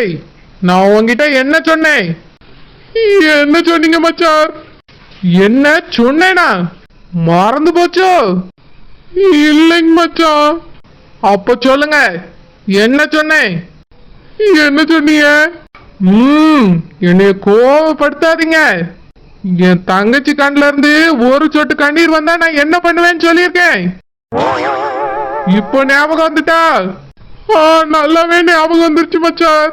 ஏய் நான் உன்கிட்ட என்ன சொன்னேன்? என்ன சொன்னீங்க மச்சான்? என்ன சொன்னேனா? மறந்து போச்சோ? இல்லைங்க மச்சான். அப்ப சொல்லுங்க என்ன சொன்னேன்? என்ன சொன்னீங்க? ம் என்னைய கோவப்படுத்தாதீங்க. என் தங்கச்சி கண்ல இருந்து ஒரு சொட்டு கண்ணீர் வந்தா நான் என்ன பண்ணுவேன்னு சொல்லியிருக்கேன். இப்போ ஞாபகம் வந்துட்டா? ஆ நல்லாவே ஞாபகம் வந்துருச்சு மச்சான்.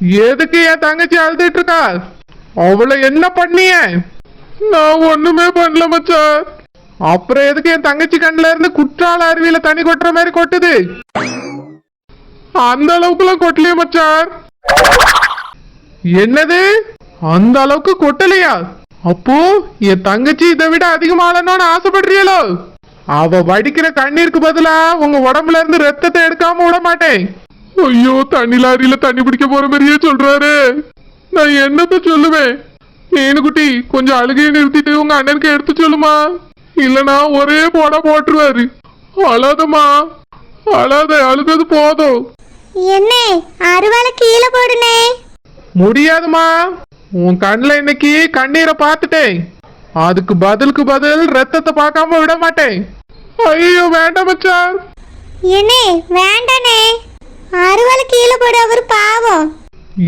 எதுக்கு என் தங்கச்சி அழுதுட்டு இருக்கா? அவளை என்ன பண்ணிய? நான் ஒண்ணுமே பண்ணல மச்சான். அப்புறம் எதுக்கு என் தங்கச்சி கண்ணுல இருந்து குற்றால அருவியில தண்ணி கொட்டுற மாதிரி கொட்டுது? அந்த அளவுக்குலாம் கொட்டலையே மச்சான். என்னது? அந்த அளவுக்கு கொட்டலையா? அப்போ என் தங்கச்சி இதை விட அதிகமாகணும்னு ஆசைப்படுறீங்களோ? அவ வடிக்கிற கண்ணீருக்கு பதிலா உங்க உடம்புல இருந்து ரத்தத்தை எடுக்காம விட மாட்டேன். ஐயோ தண்ணி லாரியில தண்ணி பிடிக்க போற மாதிரியே சொல்றாரு. நான் என்னத்த சொல்லுவேன்? மீனுக்குட்டி கொஞ்சம் அழுகையை நிறுத்திட்டு உங்க அண்ணனுக்கு எடுத்து சொல்லுமா? இல்லனா ஒரே போட போட்டுருவாரு. அழாதம்மா. அழாத அழுதது போதும். என்ன அருவாளை கீழே போடுனே. முடியாதுமா உன் கண்ணில் இன்னைக்கு கண்ணீரை பார்த்துட்டேன். அதுக்கு பதிலுக்கு பதில் ரத்தத்தை பார்க்காம விட மாட்டேன். ஐயோ வேண்டாம் மச்சான். என்னே வேண்டானே. அருவாளை கீழே போடு அவர் பாவம்.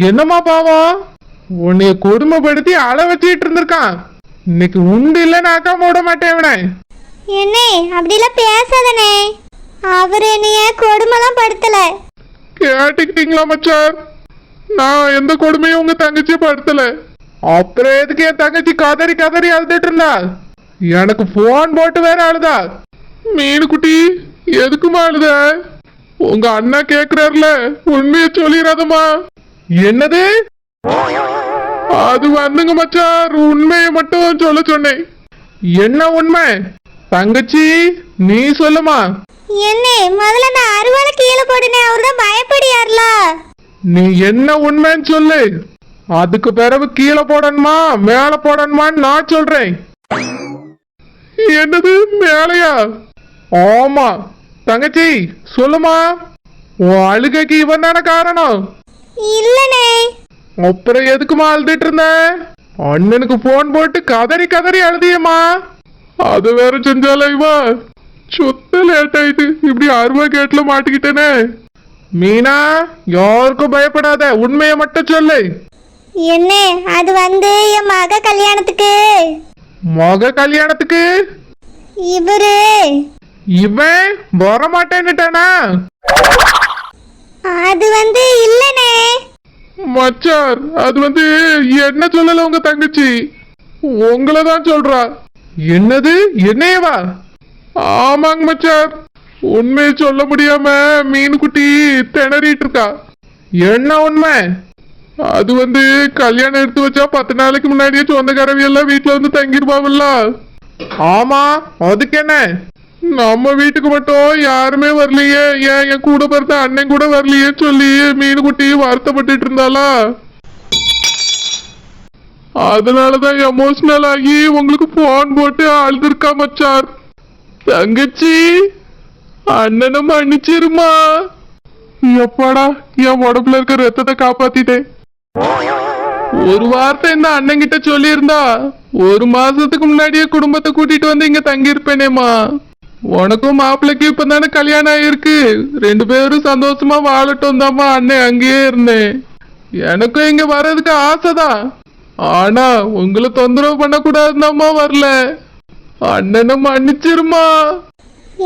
என்னம்மா பாவம்? உன்னைய கொடுமைப்படுத்தி அழ வச்சிட்டு இருந்திருக்கான். இன்னைக்கு உண்டு இல்லைன்னு ஆக்காம விட மாட்டேன் இவனை என்னே அப்படிலாம் பேசாதனே. அவர் என்னைய கொடுமைலாம் படுத்தல. கேட்டுக்கிட்டீங்களா மச்சான்? நான் எந்த கொடுமையும் உங்க தங்கச்சி படுத்தல. அப்புறம் எதுக்கு என் தங்கச்சி கதறி கதறி அழுதுட்டு இருந்தா? எனக்கு போன் போட்டு வேற அழுதா. மீனுக்குட்டி எதுக்குமா அழுத? உங்க அண்ணா கேக்குறாருல உண்மையை சொல்லிடாதம்மா என்னது? அது வந்துங்க மச்சான் உண்மையை மட்டும் சொல்ல சொன்னேன். என்ன உண்மை? தங்கச்சி நீ சொல்லுமா? என்னே முதல்ல அந்த அருவாளை கீழே போடுனே அவர் தான் பயப்படியார்ல. நீ என்ன உண்மைன்னு சொல்லு. அதுக்கு பிறகு கீழே போடணுமா மேல போடணுமான்னு நான் சொல்றேன். என்னது மேலையா? ஆமா. தங்கச்சி சொல்லுமா? உன் அழுகைக்கு இவன் தானே காரணம்? இல்லனே. அப்புறம் எதுக்குமா அழுதுட்டு இருந்த? அண்ணனுக்கு போன் போட்டு கதறி கதறி அழுதியம்மா. அது வேற செஞ்சால இவா சுத்த லேட் ஆயிட்டு இப்படி அருவா கேட்ல மாட்டிக்கிட்டேனே. மீனா யாருக்கும் பயப்படாத உண்மையை மட்டும் சொல்லு. என்ன அது வந்து என் மக கல்யாணத்துக்கு. மக கல்யாணத்துக்கு? இவரு. இவன் வர மாட்டேன்னுட்டானா அது வந்து இல்லனே. மச்சார் அது வந்து என்ன சொல்லல உங்க தங்கச்சி? உங்களை தான் சொல்றா. என்னது? என்னையவா? ஆமாங்க மச்சார் உண்மையை சொல்ல முடியாம மீன்குட்டி திணறிட்டு இருக்கா என்ன உண்மை? அது வந்து கல்யாணம் எடுத்து வச்சா பத்து நாளைக்கு முன்னாடியே சொந்தக்காரவி எல்லாம் வீட்டுல வந்து தங்கிருப்பாவில்ல. ஆமா அதுக்கு என்ன நம்ம வீட்டுக்கு மட்டும் யாருமே வரலையே. ஏன் என் கூட பிறந்த அண்ணன் கூட வரலையே சொல்லி மீனுக்குட்டி வருத்தப்பட்டுட்டு இருந்தாளா? அதனாலதான் எமோஷனல் ஆகி உங்களுக்கு போன் போட்டு அழுதுருக்கா மச்சார் தங்கச்சி அண்ணனை மன்னிச்சிருமா? எப்பாடா என் உடம்புல இருக்க ரத்தத்தை காப்பாத்திட்டேன். ஒரு வார்த்தை இந்த அண்ணன் கிட்ட சொல்லியிருந்தா ஒரு மாசத்துக்கு முன்னாடியே குடும்பத்தை கூட்டிட்டு வந்து இங்க தங்கியிருப்பேனேமா உனக்கும் மாப்பிள்ளைக்கும் இப்பதானே கல்யாணம் ஆயிருக்கு. ரெண்டு பேரும் சந்தோஷமா வாழட்டும் தாம்மா அண்ணன் அங்கேயே இருந்தேன் எனக்கும் இங்க வர்றதுக்கு ஆசைதான். ஆனா உங்களை தொந்தரவு பண்ணக்கூடாதுதாம்மா வரல. அண்ணனை மன்னிச்சிருமா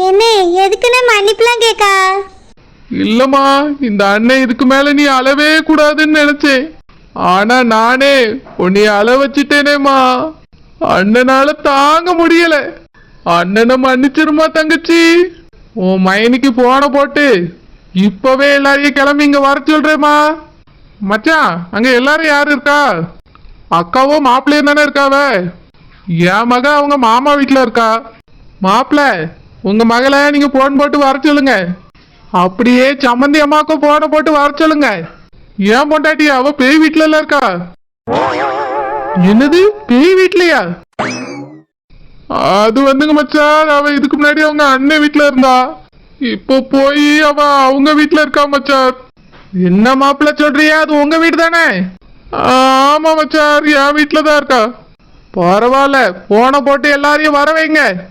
என்ன எதுக்குன்னு மன்னிப்புலாம் கேக்கா இல்லம்மா இந்த அண்ணன் இதுக்கு மேல நீ அழவே கூடாதுன்னு நினைச்சேன். ஆனா நானே உன்னை அழ வச்சிட்டேனேம்மா அண்ணனால தாங்க முடியல. அண்ணனை மன்னிச்சிருமா தங்கச்சி? உன் மைனிக்கு போன போட்டு இப்பவே எல்லாரையும் கிளம்பி இங்க வர சொல்றேம்மா. மச்சான் அங்க எல்லாரும் யாரு இருக்கா? அக்காவும் மாப்பிள்ளையும் தானே இருக்காவ? என் மக அவங்க மாமா வீட்டுல இருக்கா? மாப்பிள்ள உங்க மகளை நீங்க போன் போட்டு வர சொல்லுங்க. அப்படியே சம்மந்தி அம்மாக்கும் போன போட்டு வர சொல்லுங்க. ஏன் பொண்டாட்டி அவ பேய் வீட்டுல இருக்கா? என்னது பேய் வீட்லயா? அது வந்துங்க மச்சான். அவ இதுக்கு முன்னாடி அவங்க அண்ணன் வீட்டுல இருந்தா. இப்போ போய் அவ அவங்க வீட்டுல இருக்கா மச்சான்? என்ன மாப்பிள்ள சொல்றியா? அது உங்க வீடு தானே? ஆமா மச்சார் என் வீட்டுல தான் இருக்கா. பரவாயில்ல. போன போட்டு எல்லாரையும் வர வைங்க.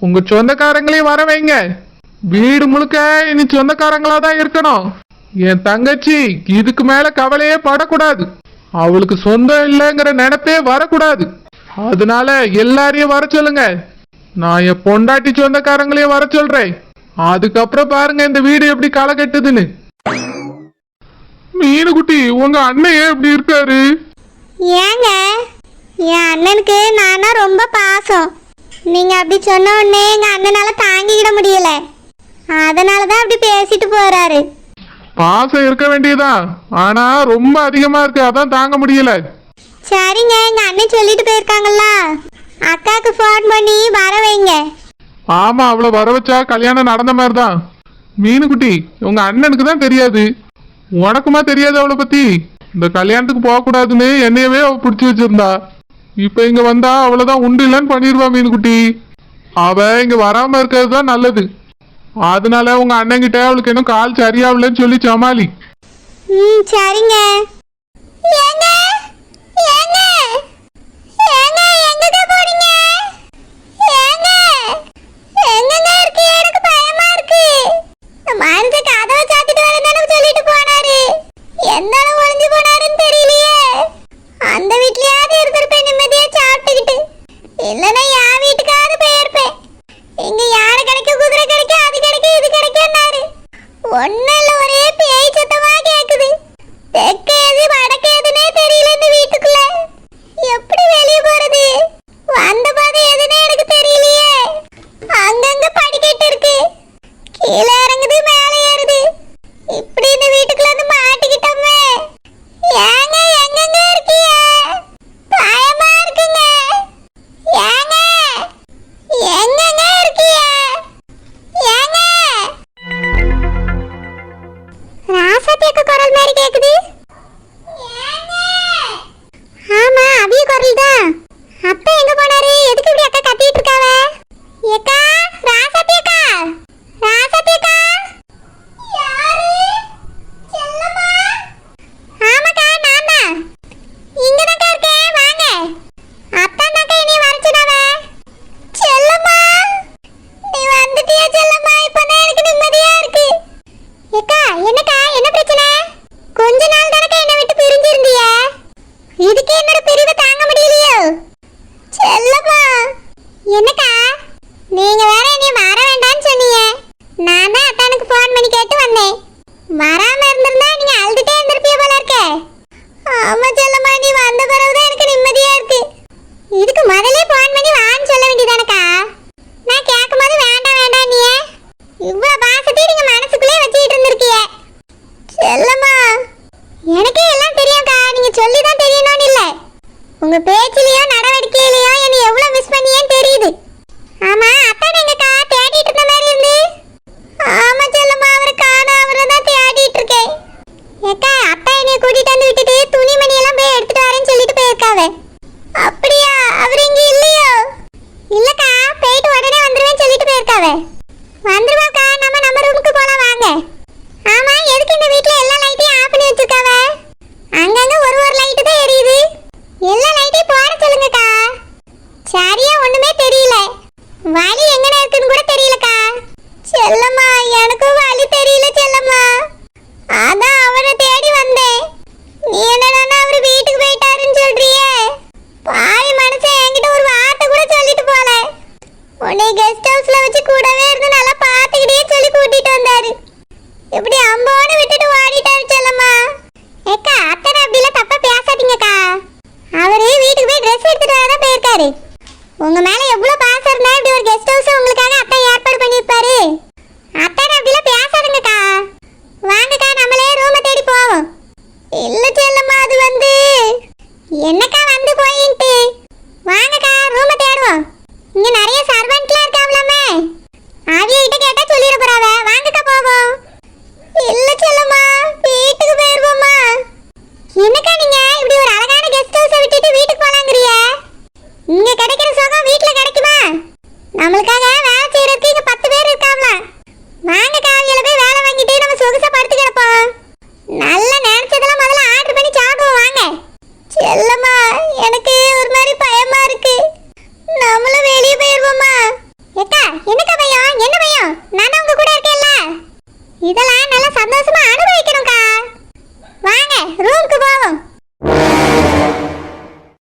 உங்க சொந்தக்காரங்களையும் வர வைங்க. வீடு முழுக்க இனி சொந்தக்காரங்களா தான் இருக்கணும். என் தங்கச்சி இதுக்கு மேல கவலையே படக்கூடாது. அவளுக்கு சொந்தம் இல்லைங்கிற நினைப்பே வரக்கூடாது. அதனால எல்லாரையும் வர சொல்லுங்க. நான் என் பொண்டாட்டி சொந்தக்காரங்களையும் வர சொல்றேன். அதுக்கப்புறம் பாருங்க இந்த வீடு எப்படி களை கட்டுதுன்னு. மீனுக்குட்டி உங்க அண்ணன் ஏன் இப்படி இருக்காரு? ஏங்க என் அண்ணனுக்கு நானா ரொம்ப பாசம். நீங்க அப்படி சொன்ன உடனே எங்க அண்ணனால தாங்கிக்கிட முடியல. அதனால தான் அப்படி பேசிட்டு போறாரு. பாசம் இருக்க வேண்டியதுதான் ஆனா ரொம்ப அதிகமா இருக்கு. அதான் தாங்க முடியல. சரிங்க எங்க அண்ணன் சொல்லிட்டு போயிருக்காங்கல்ல. அக்காவுக்கு ஃபோன் பண்ணி வர வைங்க. ஆமா அவளை வர வச்சா கல்யாணம் நடந்த மாதிரி தான் மீனுக்குட்டி உங்க அண்ணனுக்கு தான் தெரியாது. உனக்குமா தெரியாது அவளை பத்தி? இந்த கல்யாணத்துக்கு போக கூடாதுன்னு என்னையவே அவ பிடிச்சி வச்சிருந்தா. இப்ப இங்க வந்தா அவ்வளவுதான் உண்டு இல்லைன்னு பண்ணிடுவா மீனுக்குட்டி. அவ இங்க வராம இருக்கிறது தான் நல்லது. அதனால உங்க அண்ணன் கிட்ட அவளுக்கு இன்னும் கால் சரியாகலன்னு சொல்லி சமாளி. ம் சரிங்க. ஒன்னும் இல்ல ஒரே பேய் சத்தமா கேக்குது. தெற்கு எது வடக்கு பாரு உங்க மேல எவ்வளவு பாசம் இருந்தா இப்படி ஒரு கெஸ்ட் ஹவுஸ் உங்களுக்காக அத்தை ஏற்பாடு பண்ணிருப்பாரு அத்தனை அப்படிலாம் பேசாதுங்கக்கா. வாங்கக்கா நம்மளே ரூமை தேடி போவோம். இல்ல செல்லம்மா அது வந்து என்னக்கா வந்து போயின்ட்டு? வாங்கக்கா ரூமை தேடுவோம். இங்க நிறைய சர்வெண்ட்லாம் இருக்காங்களாமே. அவிய